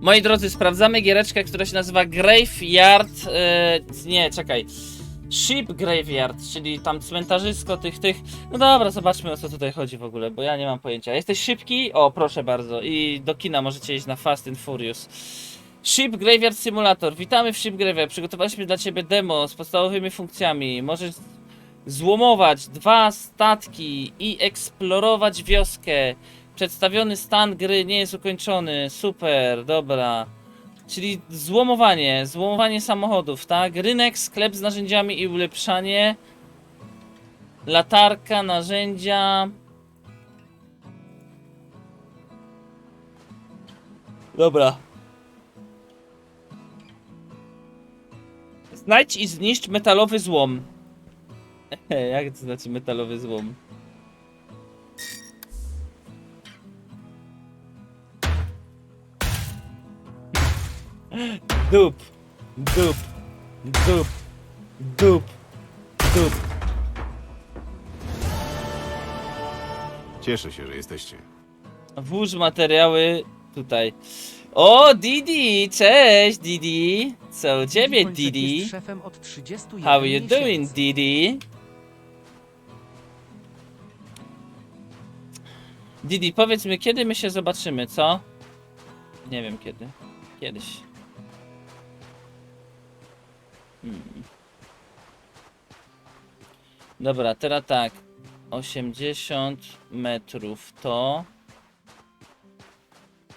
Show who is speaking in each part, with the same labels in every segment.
Speaker 1: Moi drodzy, sprawdzamy giereczkę, która się nazywa Graveyard. e, nie, czekaj. Ship Graveyard, czyli tam cmentarzysko tych, tych. No dobra, zobaczmy o co tutaj chodzi w ogóle, bo ja nie mam pojęcia. Jesteś szybki? O, proszę bardzo. I do kina możecie iść na Fast and Furious. Ship Graveyard Simulator. Witamy w Ship Graveyard. Przygotowaliśmy dla ciebie demo z podstawowymi funkcjami. Możesz złomować dwa statki i eksplorować wioskę. Przedstawiony stan gry nie jest ukończony. Super, dobra. Czyli złomowanie, złomowanie samochodów, tak? Rynek, sklep z narzędziami i ulepszanie. Latarka, narzędzia. Dobra. Znajdź i zniszcz metalowy złom. Jak to znaczy metalowy złom? Dup, dup, dup, dup, dup.
Speaker 2: Cieszę się, że jesteście.
Speaker 1: Włóż materiały tutaj. O, Didi! Cześć, Didi! Co u ciebie, Didi?
Speaker 3: jest szefem od 31
Speaker 1: How you
Speaker 3: miesięcy.
Speaker 1: doing, Didi? Didi, powiedz mi, kiedy my się zobaczymy, co? Nie wiem kiedy. Kiedyś. Hmm. Dobra, teraz tak. 80 metrów to...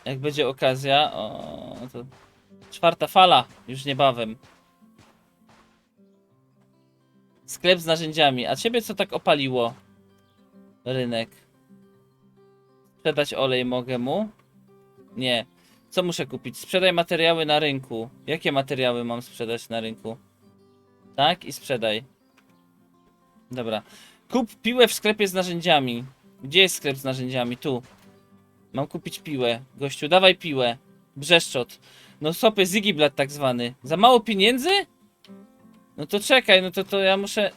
Speaker 1: Jak będzie okazja, o, to... Czwarta fala, już niebawem. Sklep z narzędziami. A ciebie co tak opaliło? Rynek. Sprzedać olej mogę mu? Nie. Co muszę kupić? Sprzedaj materiały na rynku. Jakie materiały mam sprzedać na rynku? Tak? I sprzedaj. Dobra. Kup piłę w sklepie z narzędziami. Gdzie jest sklep z narzędziami? Tu. Mam kupić piłę. Gościu, dawaj piłę. Brzeszczot. No sopy Zigiblat tak zwany. Za mało pieniędzy? No to czekaj, no to, to ja muszę...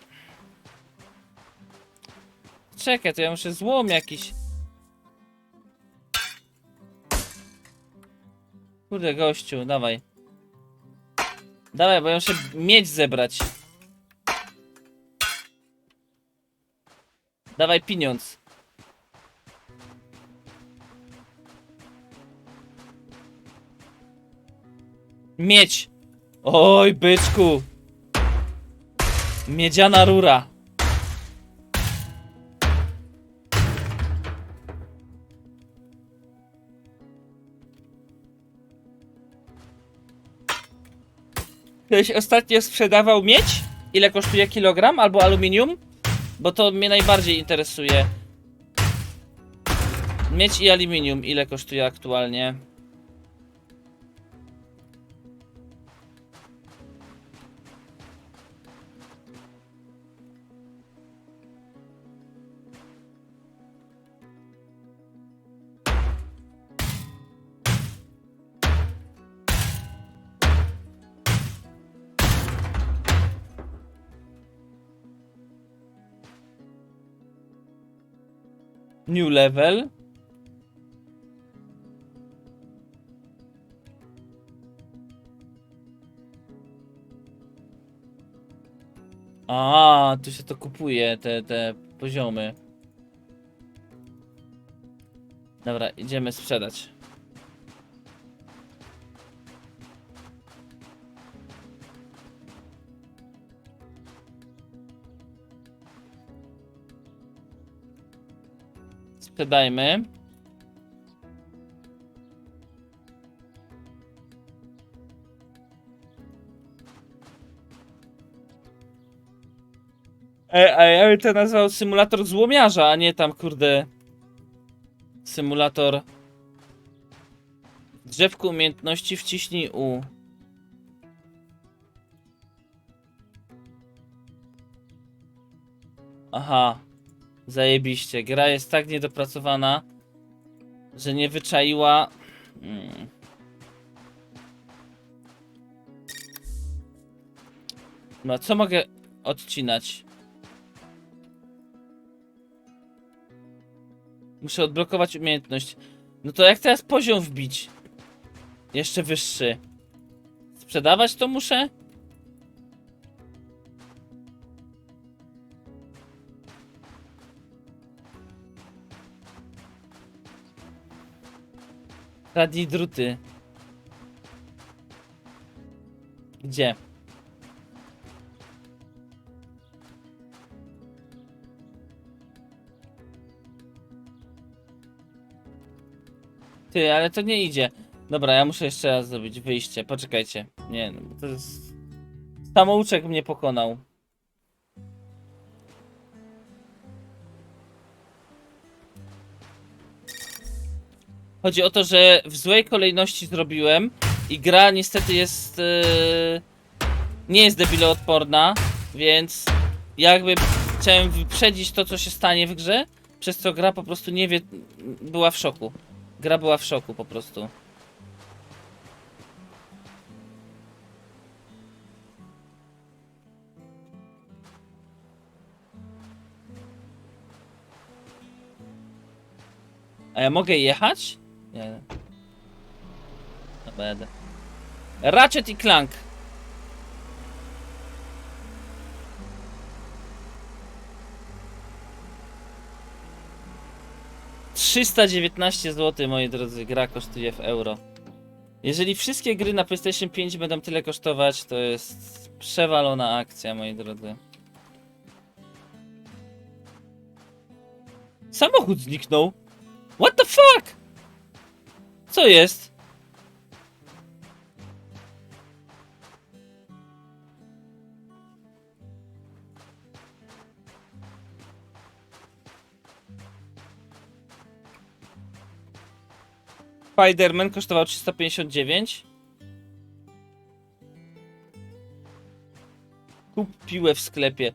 Speaker 1: Czekaj, to ja muszę złom jakiś... Kurde, gościu, dawaj. Dawaj, bo ja muszę mieć zebrać. Dawaj pieniądz. Mieć! Oj, byczku! Miedziana rura. Ktoś ostatnio sprzedawał miedź? Ile kosztuje kilogram albo aluminium? Bo to mnie najbardziej interesuje. Miedź i aluminium, ile kosztuje aktualnie? New level. A, tu się to kupuje, te, te poziomy. Dobra, idziemy sprzedać. Sprzedajmy. E, a ja bym to nazwał symulator złomiarza, a nie tam kurde symulator drzewku umiejętności wciśnij U. Aha. Zajebiście. Gra jest tak niedopracowana, że nie wyczaiła. Mm. No, co mogę odcinać? Muszę odblokować umiejętność. No to jak teraz poziom wbić? Jeszcze wyższy. Sprzedawać to muszę? Kradnij druty. Gdzie? Ty, ale to nie idzie. Dobra, ja muszę jeszcze raz zrobić wyjście. Poczekajcie. Nie, no, to jest... Samouczek mnie pokonał. Chodzi o to, że w złej kolejności zrobiłem i gra niestety jest... Yy, nie jest debiloodporna, więc jakby chciałem wyprzedzić to, co się stanie w grze, przez co gra po prostu nie wie... była w szoku. Gra była w szoku po prostu. A ja mogę jechać? Nie. Dobra, jadę. Ratchet i Clank. Trzysta dziewiętnaście zł, moi drodzy, gra kosztuje w euro. Jeżeli wszystkie gry na PlayStation 5 będą tyle kosztować, to jest przewalona akcja, moi drodzy. Samochód zniknął. What the fuck? Co jest? Spider-Man kosztował 359. Kup w sklepie.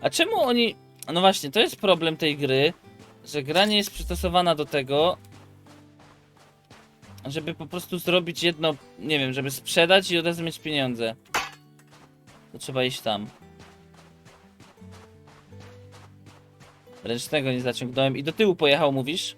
Speaker 1: A czemu oni... No właśnie, to jest problem tej gry, że gra nie jest przystosowana do tego, żeby po prostu zrobić jedno, nie wiem, żeby sprzedać i od razu mieć pieniądze. To trzeba iść tam. Ręcznego nie zaciągnąłem i do tyłu pojechał, mówisz?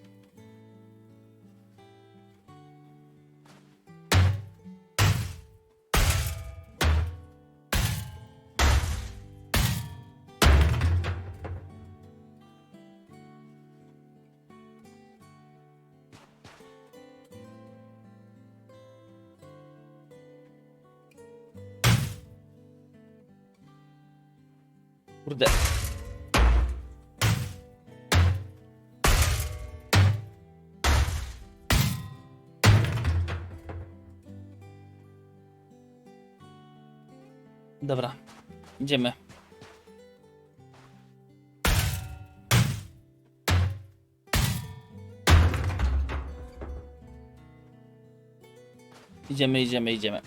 Speaker 1: Idziemy. Idziemy, idziemy, idziemy.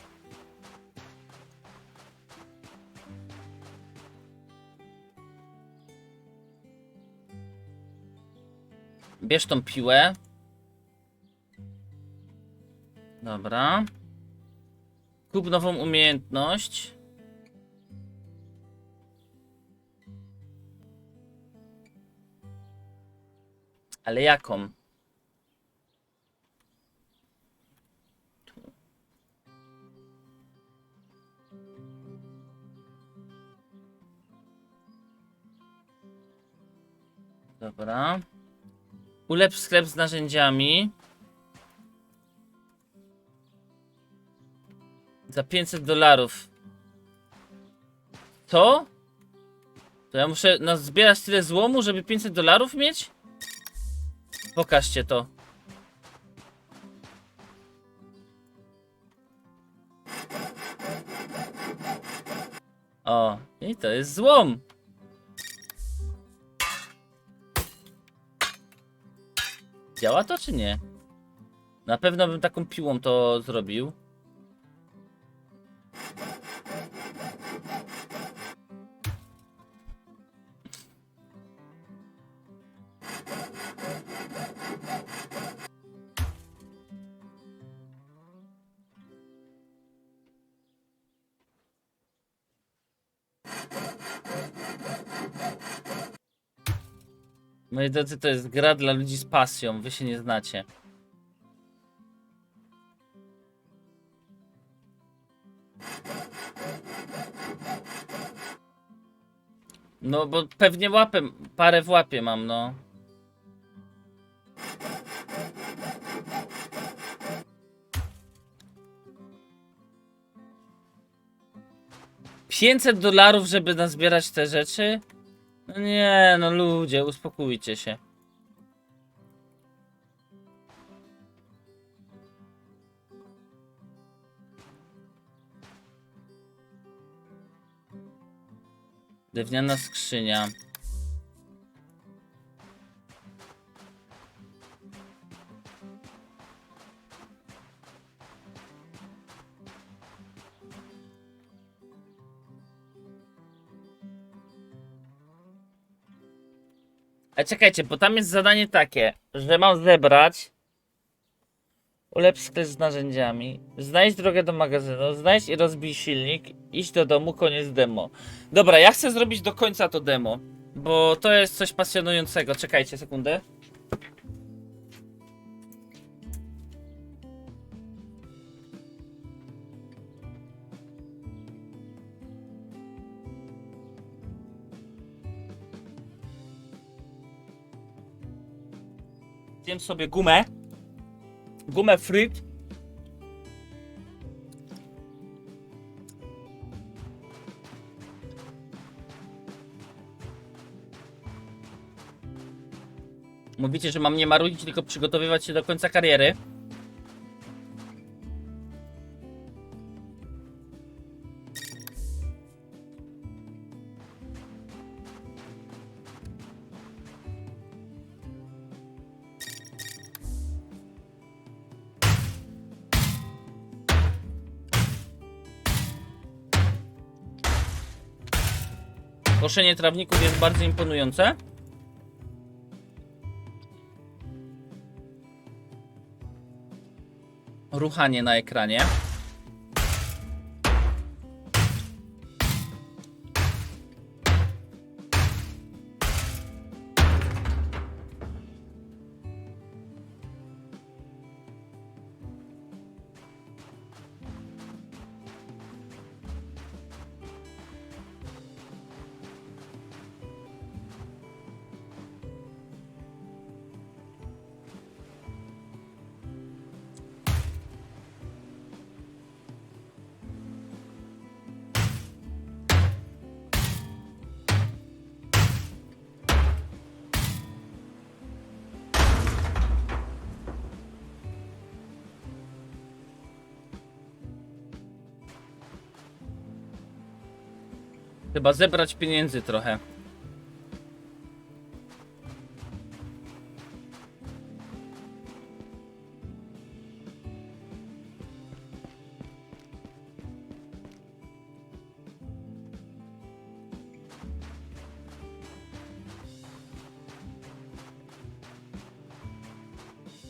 Speaker 1: Bierz tą piłę. Dobra. Kup nową umiejętność. Ale jaką? Dobra. Ulepsz sklep z narzędziami. Za 500 dolarów. To? To ja muszę zbierać tyle złomu, żeby 500 dolarów mieć? Pokażcie to. O, i to jest złom. Działa to czy nie? Na pewno bym taką piłą to zrobił. No Moi drodzy, to jest gra dla ludzi z pasją, wy się nie znacie. No bo pewnie łapę, parę w łapie mam, no. Pięćset dolarów, żeby nazbierać te rzeczy? No nie, no ludzie, uspokójcie się. Drewniana skrzynia. A czekajcie, bo tam jest zadanie takie, że mam zebrać Ulepsz sklep z narzędziami. Znajdź drogę do magazynu. Znajdź i rozbij silnik. Idź do domu, koniec demo. Dobra, ja chcę zrobić do końca to demo. Bo to jest coś pasjonującego. Czekajcie sekundę. Sobie gumę. Gumę fryt. Mówicie, że mam nie marudzić, tylko przygotowywać się do końca kariery. Koszenie trawników jest bardzo imponujące. Ruchanie na ekranie. Chyba zebrać pieniędzy trochę.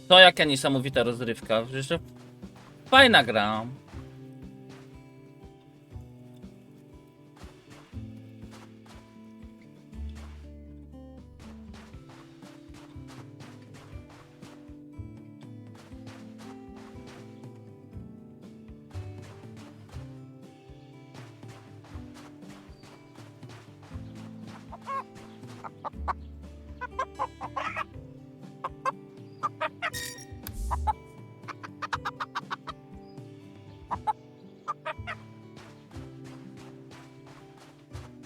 Speaker 1: To jaka niesamowita rozrywka. Przecież fajna gra.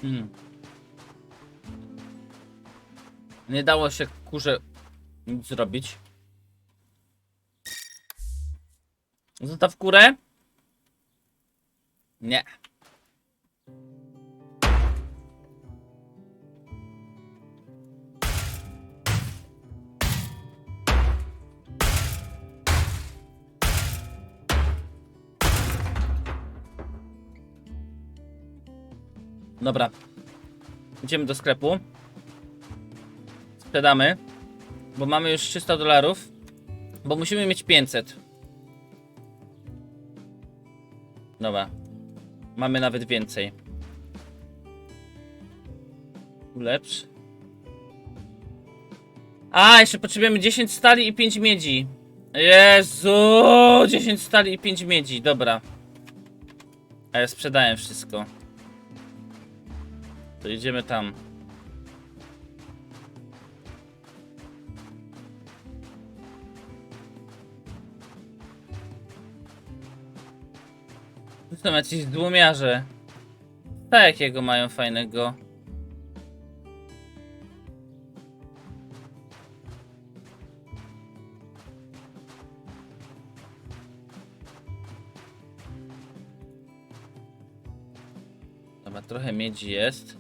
Speaker 1: Hmm. Nie dało się kurze nic zrobić. Zostaw kurę? Dobra. Idziemy do sklepu. Sprzedamy. Bo mamy już 300 dolarów. Bo musimy mieć 500. Dobra. Mamy nawet więcej. Ulepsz. A, jeszcze potrzebujemy 10 stali i 5 miedzi. Jezu, 10 stali i 5 miedzi, dobra. A ja sprzedałem wszystko. To idziemy tam. Tu są jacyś dłumiarze. Ta jakiego mają fajnego. Dobra, trochę miedzi jest.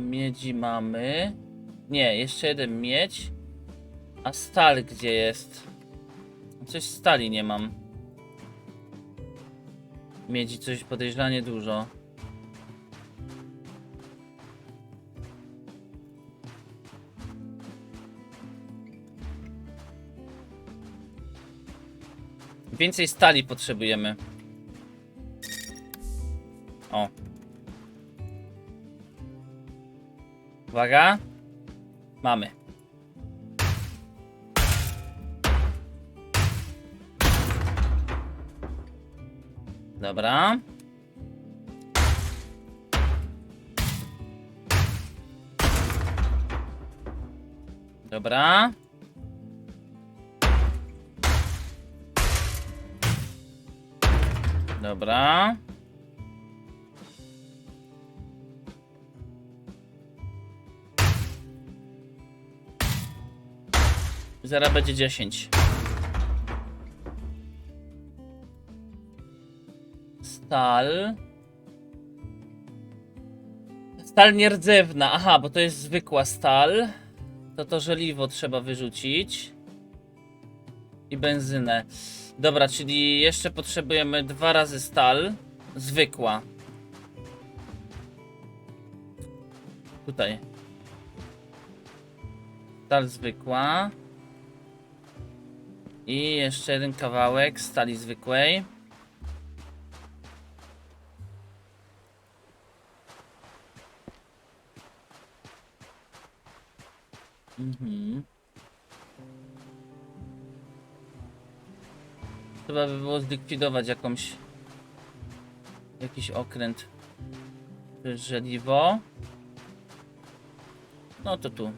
Speaker 1: Miedzi mamy. Nie, jeszcze jeden miedź. A stal gdzie jest? Coś stali nie mam. Miedzi coś podejrzanie dużo. Więcej stali potrzebujemy. Uwaga. Mamy. Dobra. Dobra. Dobra. Zaraz będzie 10. Stal. Stal nierdzewna. Aha, bo to jest zwykła stal. To to żeliwo trzeba wyrzucić. I benzynę. Dobra, czyli jeszcze potrzebujemy dwa razy stal. Zwykła. Tutaj. Stal zwykła. I jeszcze jeden kawałek stali zwykłej. Mhm. Trzeba by było zlikwidować jakąś jakiś okręt. Żeliwo. No to tu.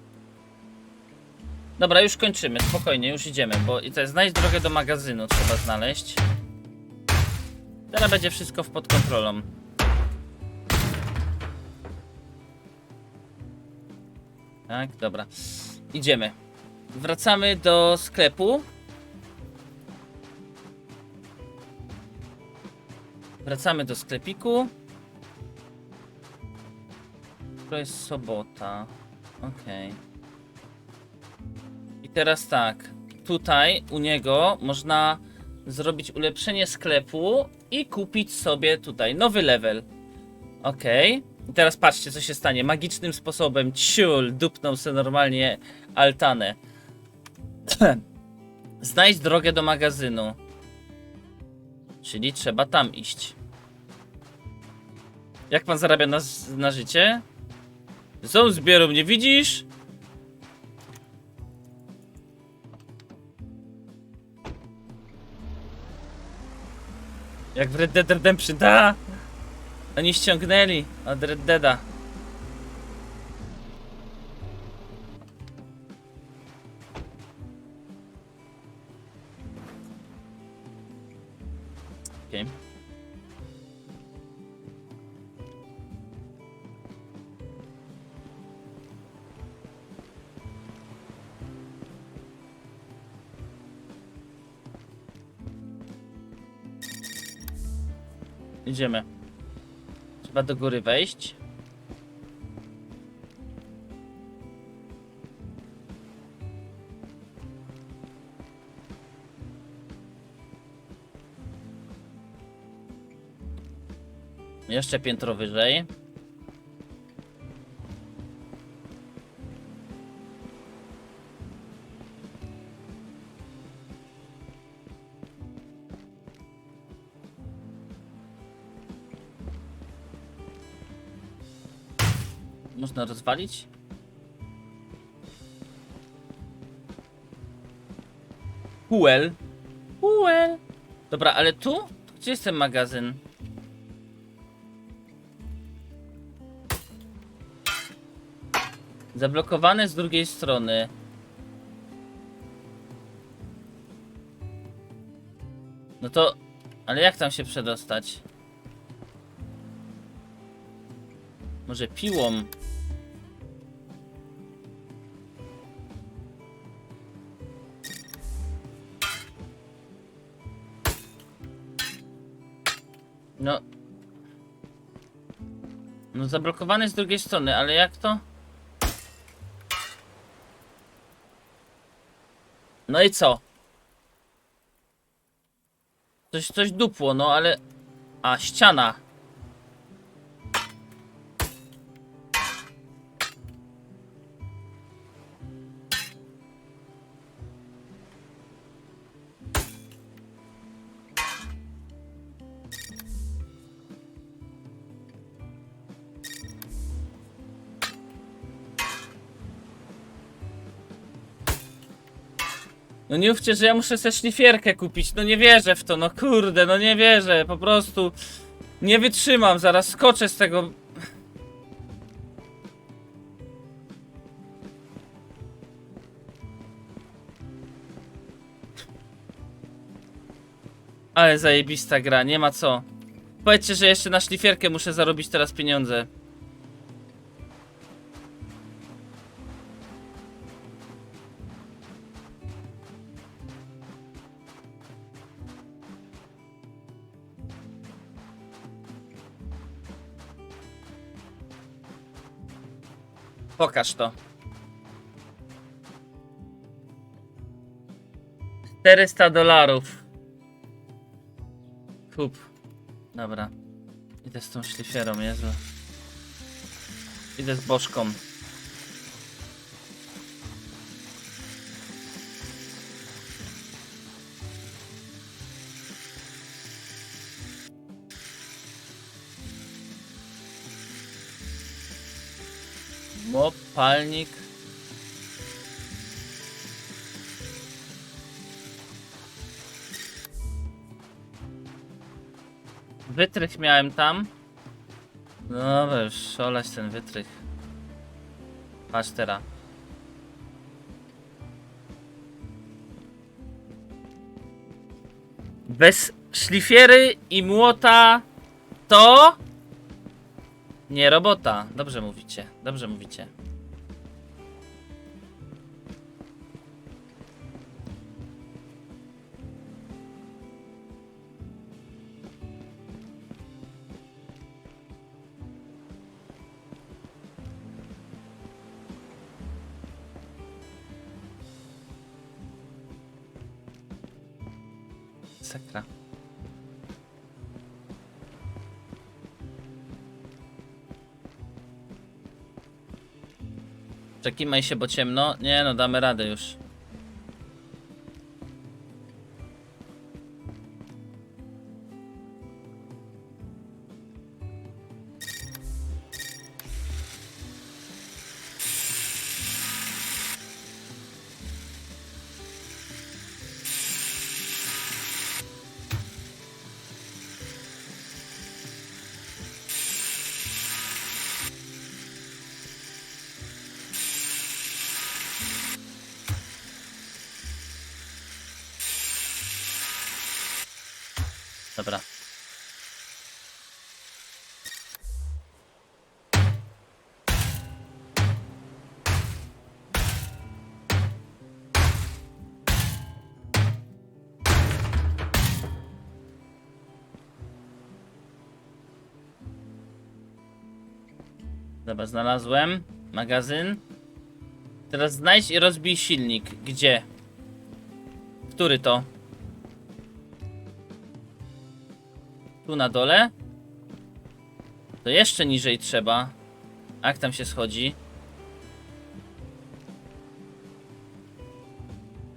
Speaker 1: Dobra, już kończymy, spokojnie, już idziemy, bo i to znajdź drogę do magazynu trzeba znaleźć. Teraz będzie wszystko pod kontrolą. Tak, dobra. Idziemy. Wracamy do sklepu. Wracamy do sklepiku. To jest sobota. Okej. I teraz tak. Tutaj u niego można zrobić ulepszenie sklepu i kupić sobie tutaj nowy level. Okej. I teraz patrzcie, co się stanie. Magicznym sposobem ciul dupnął sobie normalnie altanę. Znajdź drogę do magazynu. Czyli trzeba tam iść. Jak pan zarabia na, na życie? Są zbierą, nie widzisz? Jak w Red Dead Redemption, da! Oni ściągnęli od Red Deada. Idziemy. Trzeba do góry wejść. Jeszcze piętro wyżej. można rozwalić? Huel. Huel. Dobra, ale tu? Gdzie jest ten magazyn? Zablokowane z drugiej strony. No to... Ale jak tam się przedostać? Może piłą? No zablokowany z drugiej strony, ale jak to? No i co? Coś, coś dupło, no ale... A, ściana. No nie mówcie, że ja muszę sobie szlifierkę kupić. No nie wierzę w to, no kurde, no nie wierzę. Po prostu nie wytrzymam, zaraz skoczę z tego. Ale zajebista gra, nie ma co. Powiedzcie, że jeszcze na szlifierkę muszę zarobić teraz pieniądze. Pokaż to. 400 dolarów. Kup. Dobra. Idę z tą szlifierą, Jezu. Idę z bożką. Palnik. Wytrych miałem tam. No już olać ten wytrych. Patrz teraz. Bez szlifiery i młota to nie robota. Dobrze mówicie, dobrze mówicie. Czekimaj się, bo ciemno. Nie no, damy radę już. Dobra, znalazłem magazyn. Teraz znajdź i rozbij silnik. Gdzie? Który to? Tu na dole? To jeszcze niżej trzeba. Jak tam się schodzi?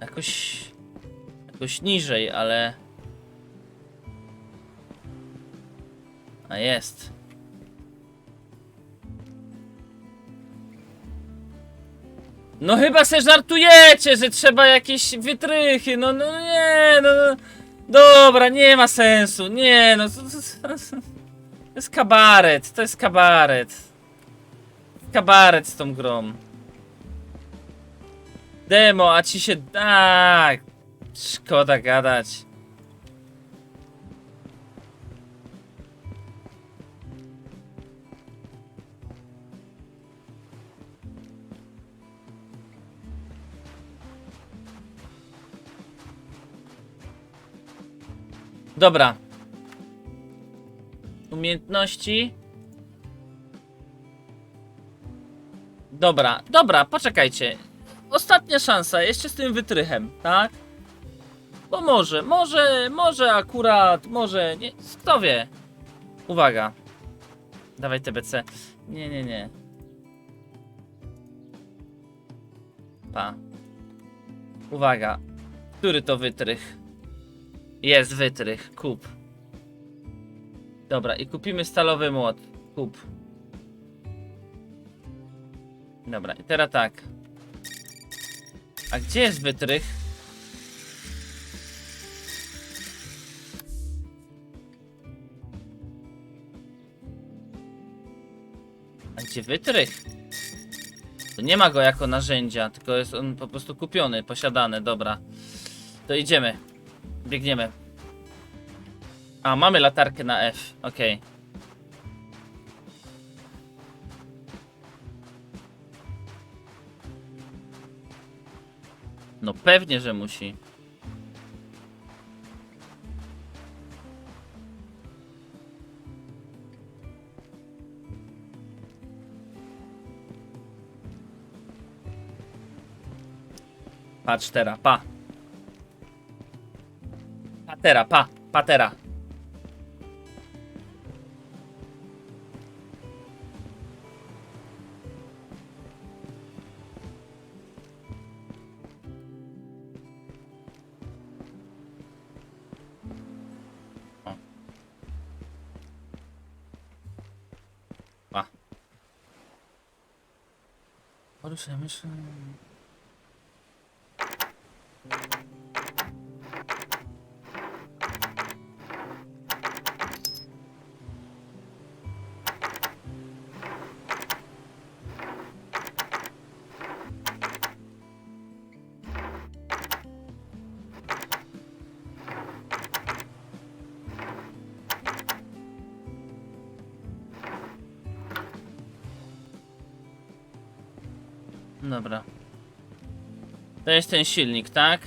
Speaker 1: Jakoś... Jakoś niżej, ale... A jest. No chyba se żartujecie, że trzeba jakieś wytrychy, no, no nie, no, no. Dobra, nie ma sensu, nie no, to, to, to, jest kabaret, to jest kabaret. Kabaret z tą grą. Demo, a ci się... Tak. Szkoda gadać. Dobra. Umiejętności. Dobra, dobra, poczekajcie. Ostatnia szansa, jeszcze z tym wytrychem, tak? Bo może, może, może akurat, może, nie, kto wie. Uwaga. Dawaj TBC. Nie, nie, nie. Pa. Uwaga. Który to wytrych? Jest wytrych, kup. Dobra, i kupimy stalowy młot. Kup. Dobra, i teraz tak. A gdzie jest wytrych? A gdzie wytrych? To nie ma go jako narzędzia, tylko jest on po prostu kupiony, posiadany, dobra. To idziemy. Biegniemy. A, mamy latarkę na F, okej. No pewnie, że musi. Patrz teraz, pa. Patera, pa, patera. O. Pa. Dobra. To jest ten silnik, tak?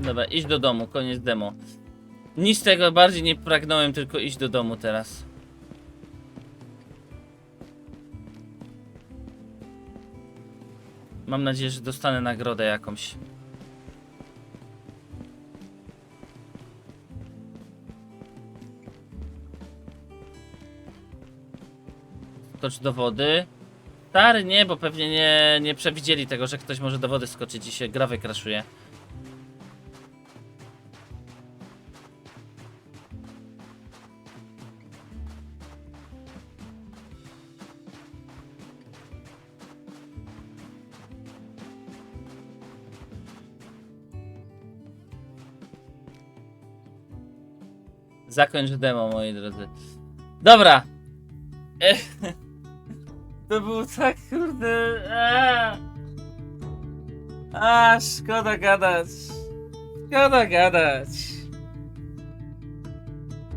Speaker 1: Dobra, idź do domu, koniec demo. Nic tego bardziej nie pragnąłem, tylko iść do domu teraz. Mam nadzieję, że dostanę nagrodę jakąś. Skocz do wody. Stary nie, bo pewnie nie, nie przewidzieli tego, że ktoś może do wody skoczyć i się gra wykraszuje. Zakończ demo, moi drodzy. Dobra. To był tak kurde. A, a szkoda gadać. Szkoda gadać.